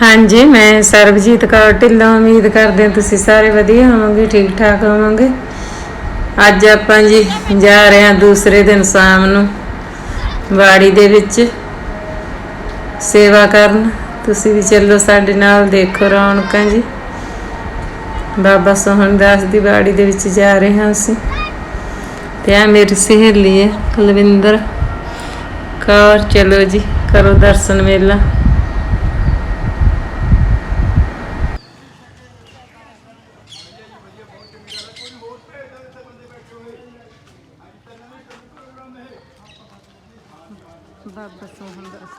ਹਾਂਜੀ, ਮੈਂ ਸਰਬਜੀਤ ਕੌਰ ਢਿੱਲੋਂ ਉਮੀਦ ਕਰਦੇ ਹਾਂ ਤੁਸੀਂ ਸਾਰੇ ਵਧੀਆ ਹੋਵੋਗੇ ਠੀਕ ਠਾਕ ਹੋਵੋਗੇ। ਅੱਜ ਆਪਾਂ ਜੀ ਜਾ ਰਹੇ ਹਾਂ ਦੂਸਰੇ ਦਿਨ ਸ਼ਾਮ ਨੂੰ ਬਾੜੀ ਦੇ ਵਿੱਚ ਸੇਵਾ ਕਰਨ। ਤੁਸੀਂ ਵੀ ਚੱਲੋ ਸਾਡੇ ਨਾਲ, ਦੇਖੋ ਰੌਣਕਾਂ ਜੀ। ਬਾਬਾ ਸੋਹਣਦਾਸ ਦੀ ਬਾੜੀ ਦੇ ਵਿੱਚ ਜਾ ਰਹੇ ਹਾਂ ਅਸੀਂ। ਤੇ ਆ ਮੇਰੀ ਸਹੇਲੀ ਹੈ, ਕੁਲਵਿੰਦਰ ਕੌਰ। ਚਲੋ ਜੀ, ਕਰੋ ਦਰਸ਼ਨ ਮੇਲਾ। ਬਾਬਾ ਸੋਹਣਦਾਸ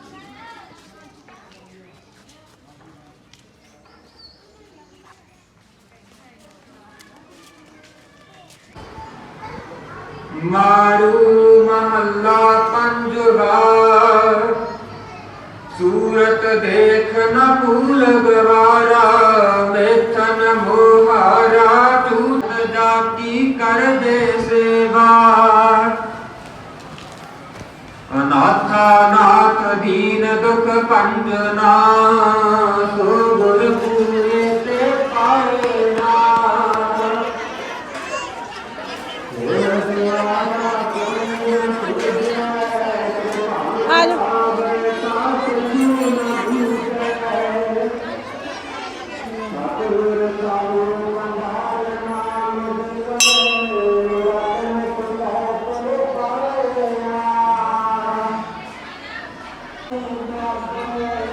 ਮਾਰੂ ਮਹੱਲਾ ਪੰਜਵਾ ਸੂਰਤ ਦੇਖ ਨ ਭੂਲ ਗਵਾਰਾ ਮੇਥਨ ਮੋਹਾਰਾ ਤੂਤ ਜਾਤੀ ਕਰ ਦੇ ਸੇਵਾ ਅਨਾਥਾ ਨਾਥ ਦੀਨ ਦੁਖ ਪੰਜਨਾ ਸੋ Obrigado.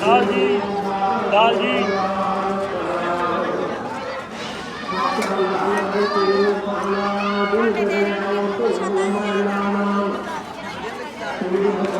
ਲਾਲ ਜੀ ਲਾਲ ਜੀ Thank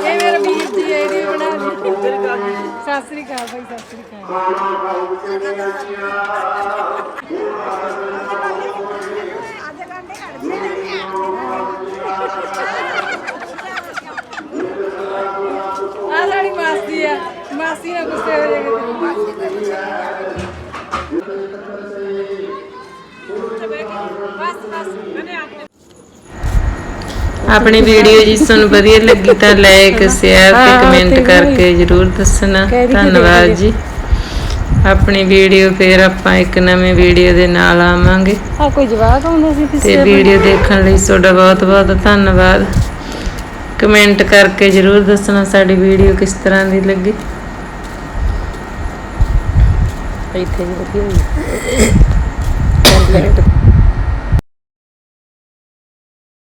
ਇਹ ਮੇਰੇ ਵੀਰ ਦੀ ਇਹਦੀ ਬਣਾ ਦੀ ਸਤਿ ਸ੍ਰੀ ਅਕਾਲ। ਭਾਈ ਸਤਿ ਸ੍ਰੀ ਅਕਾਲ। ਆਪਣੀ ਵੀਡੀਓ ਜੀ ਤੁਹਾਨੂੰ ਵਧੀਆ ਲੱਗੀ ਤਾਂ ਲਾਈਕ ਸ਼ੇਅਰ ਤੇ ਕਮੈਂਟ ਕਰਕੇ ਜਰੂਰ ਦੱਸਣਾ। ਧੰਨਵਾਦ ਜੀ। ਆਪਣੀ ਵੀਡੀਓ ਫੇਰ ਆਪਾਂ ਇੱਕ ਨਵੀਂ ਵੀਡੀਓ ਦੇ ਨਾਲ ਆਵਾਂਗੇ। ਆ ਕੋਈ ਜਵਾਬ ਆਉਂਦਾ ਸੀ ਤੇ ਵੀਡੀਓ ਦੇਖਣ ਲਈ ਤੁਹਾਡਾ ਬਹੁਤ ਬਹੁਤ ਧੰਨਵਾਦ। ਕਮੈਂਟ ਕਰਕੇ ਜਰੂਰ ਦੱਸਣਾ ਸਾਡੀ ਵੀਡੀਓ ਕਿਸ ਤਰ੍ਹਾਂ ਦੀ ਲੱਗੀ। Українська Європейська.